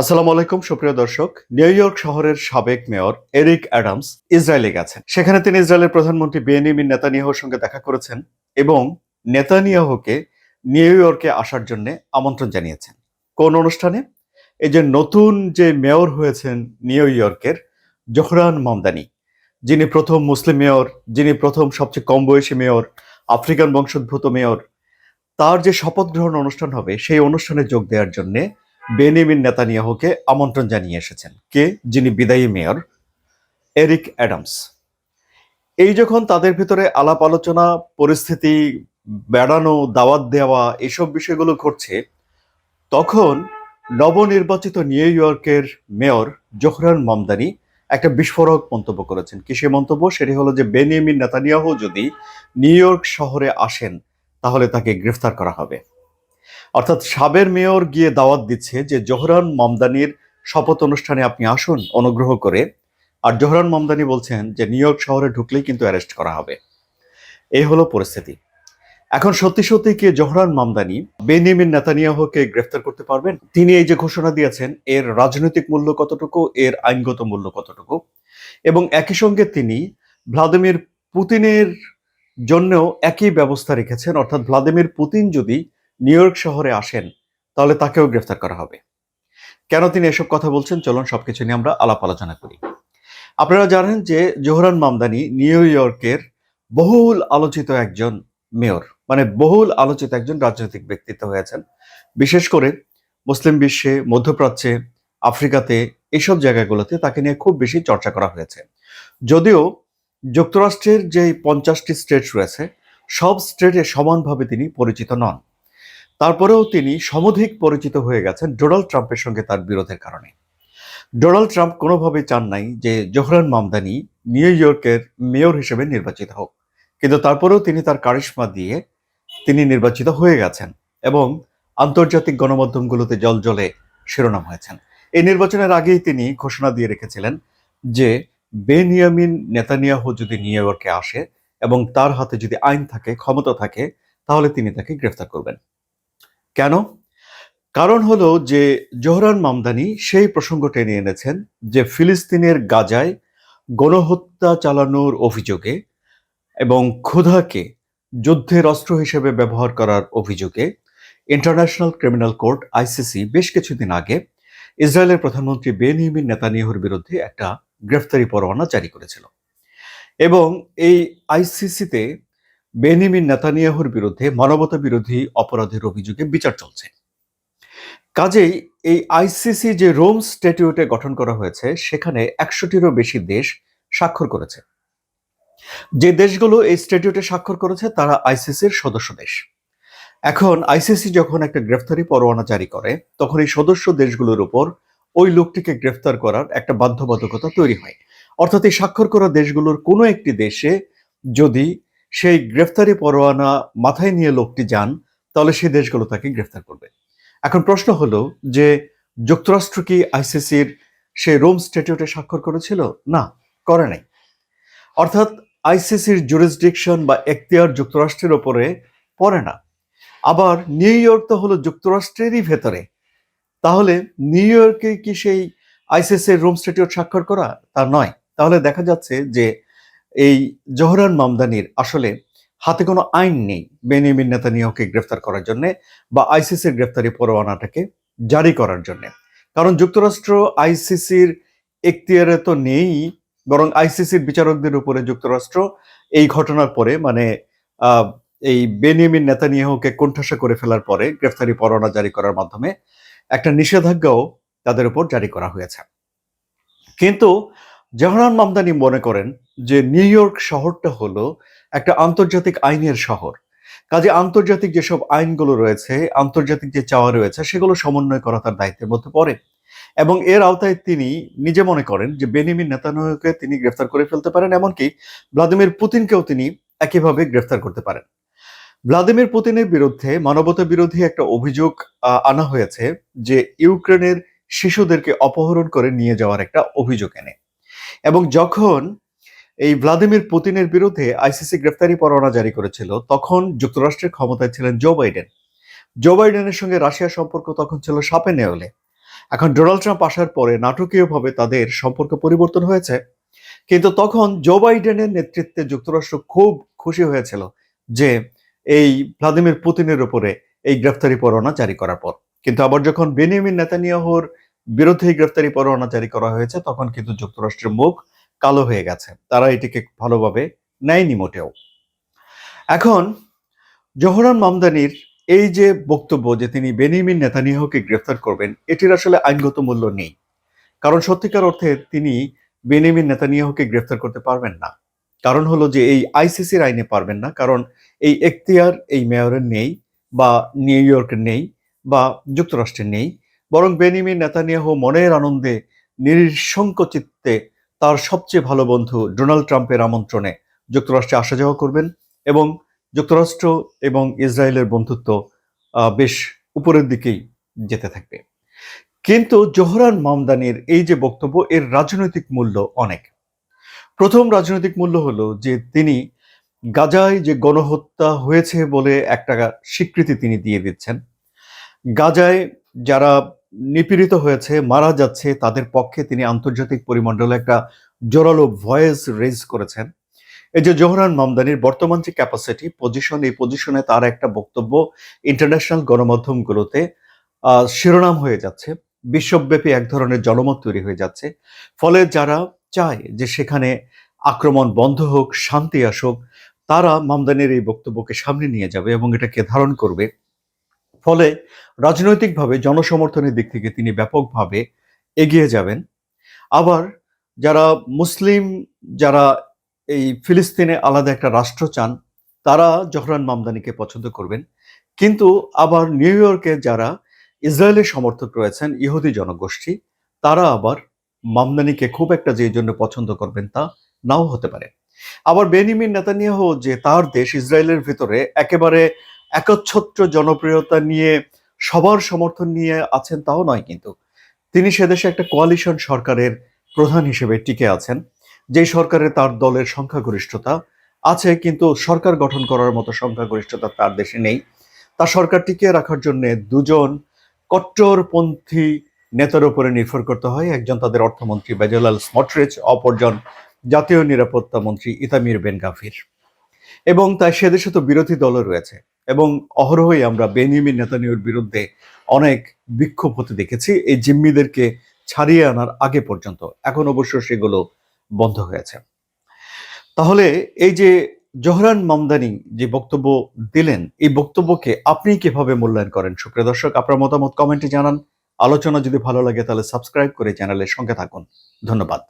আসসালামু আলাইকুম, সুপ্রিয় দর্শক। নিউ ইয়র্ক শহরের সাবেক মেয়র এরিক অ্যাডামস ইসরায়েলে গেছেন। সেখানে তিনি ইসরায়েলের প্রধানমন্ত্রী বেনিমিন নেতানিয়াহুর সঙ্গে দেখা করেছেন এবং নেতানিয়াহুকে নিউ ইয়র্কে আসার জন্য আমন্ত্রণ জানিয়েছেন। কোন অনুষ্ঠানে? এই যে নতুন যে মেয়র হয়েছেন নিউ ইয়র্কের জোহরান মামদানি, যিনি প্রথম মুসলিম মেয়র, যিনি প্রথম সবচেয়ে কম বয়সী মেয়র, আফ্রিকান বংশোদ্ভূত মেয়র, তার যে শপথ গ্রহণ অনুষ্ঠান হবে, সেই অনুষ্ঠানে যোগ দেওয়ার জন্য বেনিমিন নেতানিয়াহুকে আমন্ত্রণ জানিয়ে এসেছেন। কে? যিনি বিদায়ী মেয়র, এরিক অ্যাডামস। এই যখন তাদের ভিতরে আলাপ আলোচনা, পরিস্থিতি, বেড়ানো, দাওয়াত দেওয়া এসব বিষয়গুলো ঘটছে, তখন নবনির্বাচিত নিউ ইয়র্কের মেয়র জোহরান মামদানি একটা বিস্ফোরক মন্তব্য করেছেন। কি সে মন্তব্য? সেটি হলো যে, বেনিয়ামিন নেতানিয়াহু যদি নিউ ইয়র্ক শহরে আসেন, তাহলে তাকে গ্রেফতার করা হবে। অর্থাৎ সাবের মেয়র গিয়ে দাওয়াত দিচ্ছে যে জোহরান মামদানির শপথ অনুষ্ঠানে আপনি আসুন অনুগ্রহ করে। আর জোহরান মামদানি বলছেন যে নিউ ইয়র্ক শহরে ঢুকলেই কিন্তু অ্যারেস্ট করা হবে। এই হলো পরিস্থিতি। এখন সত্যি সত্যি কি জোহরান মামদানি বেনিমিন নেতানিয়াহুকে গ্রেফতার করতে পারবেন? তিনি এই যে ঘোষণা দিয়েছেন, এর রাজনৈতিক মূল্য কতটুকু, এর আইনগত মূল্য কতটুকু? এবং একই সঙ্গে তিনি ভ্লাদিমির পুতিনের জন্যও একই ব্যবস্থা রেখেছেন। অর্থাৎ ভ্লাদিমির পুতিন যদি নিউ ইয়র্ক শহরে আসেন, তাহলে তাকেও গ্রেফতার করা হবে। কেন তিনি এসব কথা বলছেন? চলুন সবকিছু নিয়ে আমরা আলাপ আলোচনা করি। আপনারা জানেন যে জোহরান মামদানি নিউ ইয়র্কের বহুল আলোচিত একজন মেয়র মানে বহুল আলোচিত একজন রাজনৈতিক ব্যক্তিত্ব হয়েছেন। বিশেষ করে মুসলিম বিশ্বে, মধ্যপ্রাচ্যে, আফ্রিকাতে এইসব জায়গাগুলোতে তাকে নিয়ে খুব বেশি চর্চা করা হয়েছে। যদিও যুক্তরাষ্ট্রের যে পঞ্চাশটি স্টেট রয়েছে, সব স্টেটে সমানভাবে তিনি পরিচিত নন। তারপরেও তিনি সমধিক পরিচিত হয়ে গেছেন ডোনাল্ড ট্রাম্পের সঙ্গে তার বিরোধের কারণে। ডোনাল্ড ট্রাম্প কোনোভাবে চান নাই যে জোহরান মামদানি নিউ ইয়র্কের মেয়র হিসেবে নির্বাচিত হোক। কিন্তু তারপরেও তিনি তার কারিশমা দিয়ে তিনি নির্বাচিত হয়ে গেছেন এবং আন্তর্জাতিক গণমাধ্যমগুলোতে জল জলে শিরোনাম হয়েছেন। এই নির্বাচনের আগেই তিনি ঘোষণা দিয়ে রেখেছিলেন যে বেনিয়ামিন নেতানিয়াহু যদি নিউ ইয়র্কে আসে এবং তার হাতে যদি আইন থাকে, ক্ষমতা থাকে, তাহলে তিনি তাকে গ্রেফতার করবেন। কেন? কারণ হলো যে জোহরান মামদানি সেই প্রসঙ্গ টেনে এনেছেন যে ফিলিস্তিনের গাজায় গণহত্যা চালানোর অভিযোগে এবং ক্ষুধাকে যুদ্ধের অস্ত্র হিসেবে ব্যবহার করার অভিযোগে ইন্টারন্যাশনাল ক্রিমিনাল কোর্ট, আইসিসি, বেশ কিছুদিন আগে ইসরায়েলের প্রধানমন্ত্রী বেনিয়ামিন নেতানিয়াহুর বিরুদ্ধে একটা গ্রেফতারি পরোয়ানা জারি করেছিল। এবং এই আইসিসিতে বেনিমিন নেতানিয়াহুর বিরুদ্ধে মানবতা বিরোধী অপরাধের অভিযোগে বিচার চলছে। কাজেই এই আইসিসি যে রোম স্ট্যাটিউটে গঠন করা হয়েছে, সেখানে একশোটিরও বেশি দেশ স্বাক্ষর করেছে। যে দেশগুলো এই স্ট্যাটিউটে স্বাক্ষর করেছে, তারা আইসিসির সদস্য দেশ। এখন আইসিসি যখন একটা গ্রেফতারি পরোয়ানা জারি করে, তখন এই সদস্য দেশগুলোর উপর ওই লোকটিকে গ্রেফতার করার একটা বাধ্যবাধকতা তৈরি হয়। অর্থাৎ এই স্বাক্ষর করা দেশগুলোর কোনো একটি দেশে যদি সেই গ্রেফতারি পরোয়ানা মাথায় নিয়ে লোকটি যান, তাহলে সেই দেশগুলো তাকে গ্রেফতার করবে। এখন প্রশ্ন হলো যে, যুক্তরাষ্ট্র কি আইসিসির সেই রোম স্ট্যাটিউটে স্বাক্ষর করেছিল? না, করে নাই। অর্থাৎ আইসিসির জুরিসডিকশন বা এখতিয়ার যুক্তরাষ্ট্রের ওপরে পড়ে না। আবার নিউ ইয়র্ক তো হলো যুক্তরাষ্ট্রেরই ভেতরে। তাহলে নিউ ইয়র্কে কি সেই আইসিসির রোম স্ট্যাটিউট স্বাক্ষর করা? তা নয়। তাহলে দেখা যাচ্ছে যে এই জোহরান মামদানির আসলে হাতে কোনো আইন নেই বেনিয়ামিন নেতানিয়াহুকে গ্রেফতার করার জন্য বা আইসিসির গ্রেফতারি পরোয়ানাটাকে জারি করার জন্য। কারণ যুক্তরাষ্ট্র আইসিসির এখতিয়ারে তো নেই, বরং আইসিসির বিচারকদের উপরে যুক্তরাষ্ট্র এই ঘটনার পরে মানে এই বেনিয়ামিন নেতানিয়াহুকে কোণঠাসা করে ফেলার পরে গ্রেফতারি পরোয়ানা জারি করার মাধ্যমে একটা নিষেধাজ্ঞাও তাদের উপর জারি করা হয়েছে। কিন্তু জহরান মামদানি মনে করেন যে নিউ ইয়র্ক শহরটা হলো একটা আন্তর্জাতিক আইনের শহর। কাজে আন্তর্জাতিক যেসব আইনগুলো রয়েছে, আন্তর্জাতিক যে চাওয়া রয়েছে, সেগুলো সমন্বয় করা তার দায়িত্বের মধ্যে পড়ে। এবং এর আওতায় তিনি নিজে মনে করেন যে বেনিমিন নেতানিয়াহুকে তিনি গ্রেফতার করে ফেলতে পারেন, এমনকি ভ্লাদিমির পুতিনকেও তিনি একইভাবে গ্রেফতার করতে পারেন। ভ্লাদিমির পুতিনের বিরুদ্ধে মানবতা বিরোধী একটা অভিযোগ আনা হয়েছে যে ইউক্রেনের শিশুদেরকে অপহরণ করে নিয়ে যাওয়ার একটা অভিযোগ এনে। এবং যখন এই ভ্লাদিমির পুতিনের বিরুদ্ধে আইসিসি গ্রেফতারি পরোয়ানা জারি করেছিল, তখন যুক্তরাষ্ট্রের ক্ষমতায় ছিলেন জো বাইডেন। জো বাইডেনের সঙ্গে রাশিয়ার সম্পর্ক তখন ছিল সাপে নেওলে। এখন ডোনাল্ড ট্রাম্প আসার পরে নাটকীয়ভাবে তাদের সম্পর্ক পরিবর্তন হয়েছে। কিন্তু তখন জো বাইডেনের নেতৃত্বে যুক্তরাষ্ট্র খুব খুশি হয়েছিল যে এই ভ্লাদিমির পুতিনের উপরে এই গ্রেফতারি পরোয়ানা জারি করার পর। কিন্তু আবার যখন বেনিয়ামিন নেতানিয়াহুর বিরুদ্ধে গ্রেফতারি পরোয়ানা জারি করা হয়েছে, তখন কিন্তু যুক্তরাষ্ট্রের মুখ কালো হয়ে গেছে। তারা এটিকে ভালোভাবে নেয়নি মোটেও। এখন, জোহরান মামদানির এই যে বক্তব্য যে তিনি বেনিমিন নেতানিয়াহুকে গ্রেফতার করবেন, এটির আসলে আইনগত মূল্য নেই। কারণ সত্যিকার অর্থে তিনি বেনিমিন নেতানিয়াহুকে গ্রেফতার করতে পারবেন না। কারণ হলো যে এই আইসিসির আইনে পারবেন না, কারণ এই এখতিয়ার এই মেয়রের নেই বা নিউ ইয়র্কের নেই বা যুক্তরাষ্ট্রের নেই। বরং বেনিয়ামিন নেতানিয়াহু মনের আনন্দে নিঃশঙ্ক চিত্তে তার সবচেয়ে ভালো বন্ধু ডোনাল্ড ট্রাম্পের আমন্ত্রণে যুক্তরাষ্ট্রে আসা যাওয়া করবেন এবং যুক্তরাষ্ট্র এবং ইসরায়েলের বন্ধুত্ব বেশ উপরের দিকেই যেতে থাকবে। কিন্তু জোহরান মামদানির এই যে বক্তব্য, এর রাজনৈতিক মূল্য অনেক। প্রথম রাজনৈতিক মূল্য হলো যে তিনি গাজায় যে গণহত্যা হয়েছে বলে একটা স্বীকৃতি তিনি দিয়ে দিচ্ছেন। গাজায় যারা নিপীড়িত হয়েছে, মারা যাচ্ছে, তাদের পক্ষে তিনি আন্তর্জাতিক পরিমণ্ডলে একটা জোরালো ভয়েস রেজ করেছেন। এই যে জোহরান মামদানির বর্তমান যে ক্যাপাসিটি পজিশন এই পজিশনে তার একটা বক্তব্য ইন্টারন্যাশনাল গণমাধ্যমগুলোতে শিরোনাম হয়ে যাচ্ছে। বিশ্বব্যাপী এক ধরনের জনমত তৈরি হয়ে যাচ্ছে। ফলে যারা চায় যে সেখানে আক্রমণ বন্ধ হোক, শান্তি আসুক, তারা মামদানির এই বক্তব্যকে সামনে নিয়ে যাবে এবং এটাকে ধারণ করবে। ফলে রাজনৈতিকভাবে জনসমর্থনের দিক থেকে তিনি ব্যাপকভাবে এগিয়ে যাবেন। আবার যারা মুসলিম, যারা এই ফিলিস্তিনে আলাদা একটা রাষ্ট্র চান, তারা জহরান মামদানিকে পছন্দ করবেন। কিন্তু আবার নিউ ইয়র্কে যারা ইসরায়েলের সমর্থক রয়েছেন, ইহুদি জনগোষ্ঠী, তারা আবার মামদানিকে খুব একটা যে জন্য পছন্দ করবেন তা নাও হতে পারে। আবার বেনিমিন নেতানিয়াহু যে তার দেশ ইসরায়েলের ভিতরে একেবারে একচ্ছত্র জনপ্রিয়তা নিয়ে, সবার সমর্থন নিয়ে আছেন তাও নয় কিন্তু। তিনি সেদেশে একটা কোয়ালিশন সরকারের প্রধান হিসেবে টিকে আছেন, যেই সরকারে তার দলের সংখ্যাগরিষ্ঠতা আছে কিন্তু সরকার গঠন করার মতো সংখ্যাগরিষ্ঠতা তার দেশে নেই। তার সরকার টিকিয়ে রাখার জন্য দুজন কট্টরপন্থী নেতার উপরে নির্ভর করতে হয়। একজন তাদের অর্থমন্ত্রী বেজালাল স্মটরিচ অপরজন জাতীয় নিরাপত্তা মন্ত্রী ইতামির বেন গাফির এবং তাই সে দেশে তো বিরোধী দলও রয়েছে। এবং অহরহই আমরা বেনিয়ামিন নেতানিয়াহুর বিরুদ্ধে অনেক বিক্ষোভ হতে দেখেছি। এই জিম্মিদেরকে ছাড়িয়ে আনার আগে পর্যন্ত। এখন অবশ্য সেগুলো বন্ধ হয়েছে। তাহলে এই যে জোহরান মামদানি যে বক্তব্য দিলেন, এই বক্তব্যকে আপনি কীভাবে মূল্যায়ন করেন? সুপ্রিয় দর্শক, আপনার মতামত কমেন্টে জানান। আলোচনা যদি ভালো লাগে, তাহলে সাবস্ক্রাইব করে চ্যানেলের সঙ্গে থাকুন। ধন্যবাদ।